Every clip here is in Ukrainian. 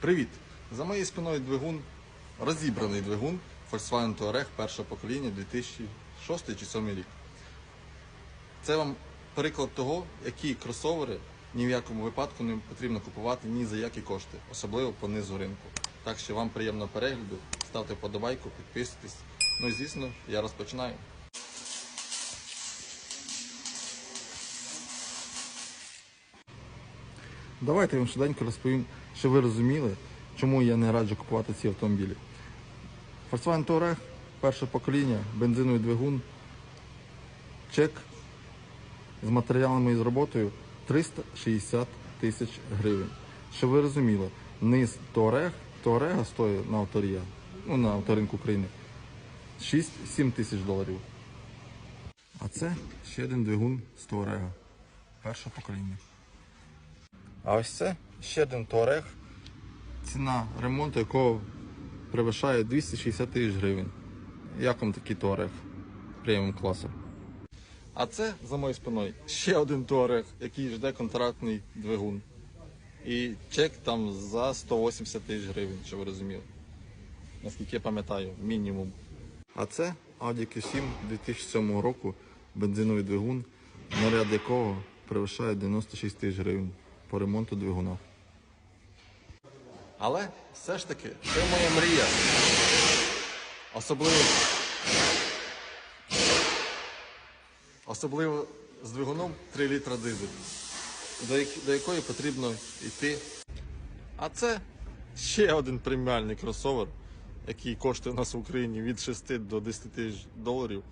Привіт! За моєю спиною двигун, розібраний двигун Volkswagen Touareg першого покоління 2006 чи 2007 рік. Це вам приклад того, які кросовери ні в якому випадку не потрібно купувати ні за які кошти, особливо по низу ринку. Так що вам приємного перегляду, ставте вподобайку, підписуйтесь. Ну і звісно, я розпочинаю. Давайте я вам швиденько розповім, щоб ви розуміли, чому я не раджу купувати ці автомобілі. Volkswagen Touareg, перше покоління, бензиновий двигун, чек з матеріалами і з роботою 360 тисяч гривень. Щоб ви розуміли, низ Touareg, Touareg стоїть на авторія, ну на авторинку України 6-7 тисяч доларів. А це ще один двигун з Touareg, перше покоління. А ось це ще один Touareg, ціна ремонту якого перевищає 260 тисяч гривень. Як вам такий Touareg преміум класу? А це за моєю спиною ще один Touareg, який жде контрактний двигун. І чек там за 180 тисяч гривень, щоб ви розуміли. Наскільки я пам'ятаю, мінімум. А це Audi Q7 2007 року, бензиновий двигун, наряд якого перевищає 96 тисяч гривень по ремонту двигуна. Але все ж таки, це моя мрія. Особливо. Особливо з двигуном 3 літра дизель, до, як- до якої потрібно йти. А це ще один преміальний кросовер, який коштує у нас в Україні від 6 до 10 тисяч доларів.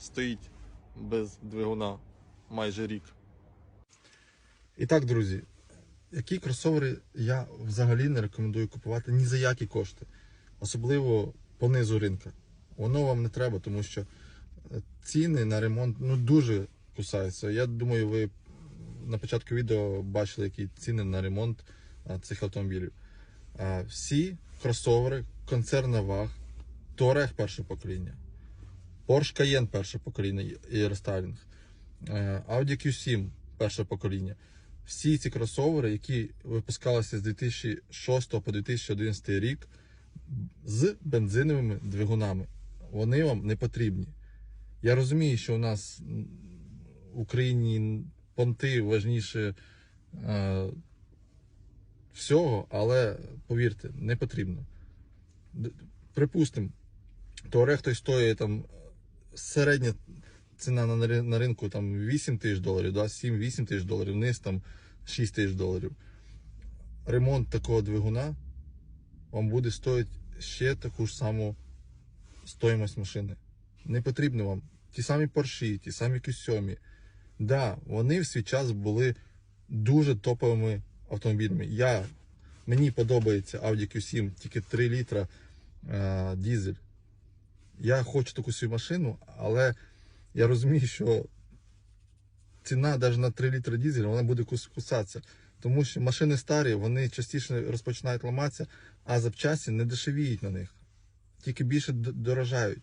Стоїть без двигуна майже рік. І так, друзі, які кросовери я взагалі не рекомендую купувати ні за які кошти, особливо по низу ринка. Воно вам не треба, тому що е, ціни на ремонт ну, дуже кусаються. Я думаю, ви на початку відео бачили, які ціни на ремонт е, цих автомобілів. Е, Всі кросовери, концерна ВАГ, Touareg перше покоління, Porsche Cayenne перше покоління і рестайлінг, Audi Q7 перше покоління. Всі ці кросовери, які випускалися з 2006 по 2011 рік з бензиновими двигунами, вони вам не потрібні. Я розумію, що у нас в Україні понти важніше е, всього, але повірте, не потрібно. Припустимо, Touareg той стоїть там середня ціна на, на ринку там 8 тисяч доларів, да, 7-8 тисяч доларів, вниз там 6 тисяч доларів. Ремонт такого двигуна вам буде стоїти ще таку ж саму стоїмость машини. Не потрібно вам. Ті самі Porsche, ті самі Q7. Да, вони в свій час були дуже топовими автомобілями. Я, мені подобається Audi Q7, тільки 3 літра е, дізель. Я хочу таку свою машину, але я розумію, що ціна навіть на 3 літри дізель вона буде кусатися. Тому що машини старі, вони частіше розпочинають ламатися, а запчасті не дешевіють на них. Тільки більше дорожають.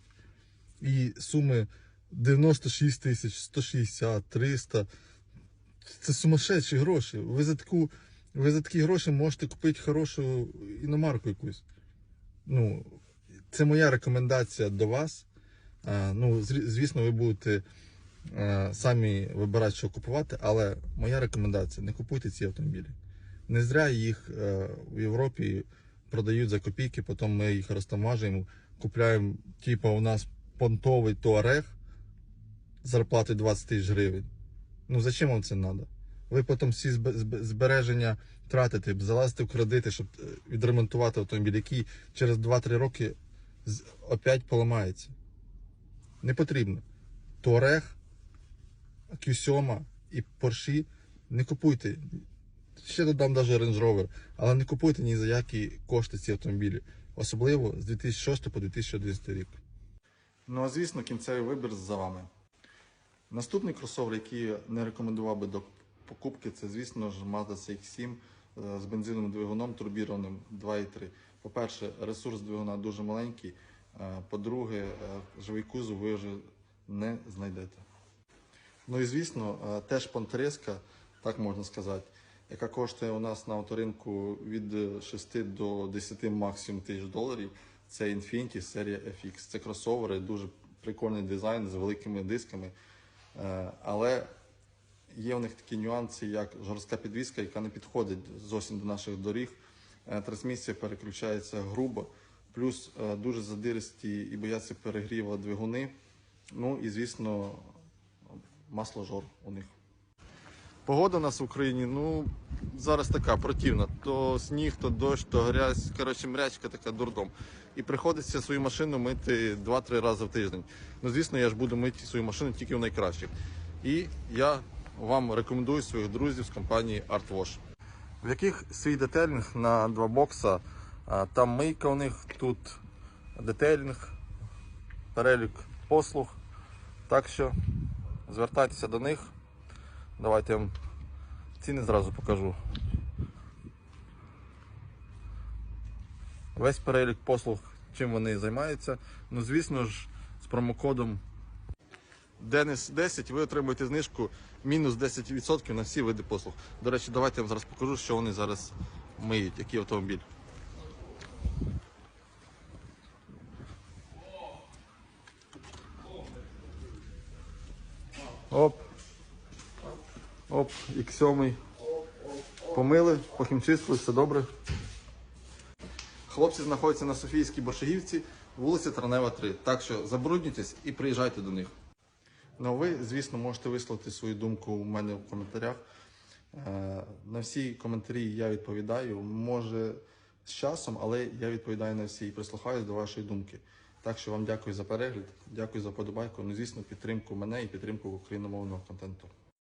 І суми 96 тисяч, 160, 300. Це сумасшедші гроші. Ви за, таку, ви за такі гроші можете купити хорошу іномарку якусь. Ну, це моя рекомендація до вас. А, ну, звісно, ви будете е, самі вибирати, що купувати, але моя рекомендація: не купуйте ці автомобілі. Не зря їх е, в Європі продають за копійки, потім ми їх розтамажуємо, купляємо, типу, у нас понтовий туарег зарплати 20 тисяч гривень. Ну зачем вам це треба? Ви потім всі зб- зб- збереження тратите, залазите в кредити, щоб е, відремонтувати автомобіль, який через 2-3 роки опять поламається. Не потрібно. Туарег, Q7 і Porsche не купуйте. Ще додам навіть Range Rover, але не купуйте ні за які кошти ці автомобілі. Особливо з 2006 по 2011 рік. Ну а звісно, кінцевий вибір за вами. Наступний кросовер, який я не рекомендував би до покупки, це, звісно ж, Mazda CX-7 е, з бензиновим двигуном турбірованим 2.3. По-перше, ресурс двигуна дуже маленький. По-друге, е, живий кузов ви вже не знайдете. Ну і звісно, е, теж понтреска, так можна сказати. яка коштує у нас на авторинку від 6 до 10 максимум тисяч доларів. Це Infiniti серія FX. Це кросовери, дуже прикольний дизайн з великими дисками. Е, Але є у них такі нюанси, як жорстка підвізка, яка не підходить зовсім до наших доріг. Трансмісія переключається грубо, плюс е, дуже задиристі і бояться перегріву двигуни. Ну і звісно, масложор у них. Погода у нас в Україні, ну, зараз така противна. То сніг, то дощ, то грязь. Коротше, мрячка така дурдом. І приходиться свою машину мити 2-3 рази в тиждень. Ну, звісно, я ж буду мити свою машину тільки в найкращих. І я вам рекомендую своїх друзів з компанії ArtWash. В яких свій детейлінг на два бокса. Там мийка у них, тут детейлінг, перелік послуг. Так що звертайтеся до них. Давайте я вам ціни зразу покажу. Весь перелік послуг, чим вони займаються. Ну, звісно ж, з промокодом Денис 10 ви отримуєте знижку мінус 10% на всі види послуг. До речі, давайте я вам зараз покажу, що вони зараз миють, який автомобіль. Оп. Оп, X7. Помили, похімчистили, все добре. Хлопці знаходяться на Софійській Боршагівці, вулиця Транева 3. Так що забруднюйтесь і приїжджайте до них. Ну, а ви, звісно, можете висловити свою думку у мене в коментарях. Е, На всі коментарі я відповідаю. Може з часом, але я відповідаю на всі і прислухаюсь до вашої думки. Так що вам дякую за перегляд, дякую за подобайку. Ну, звісно, підтримку мене і підтримку україномовного контенту.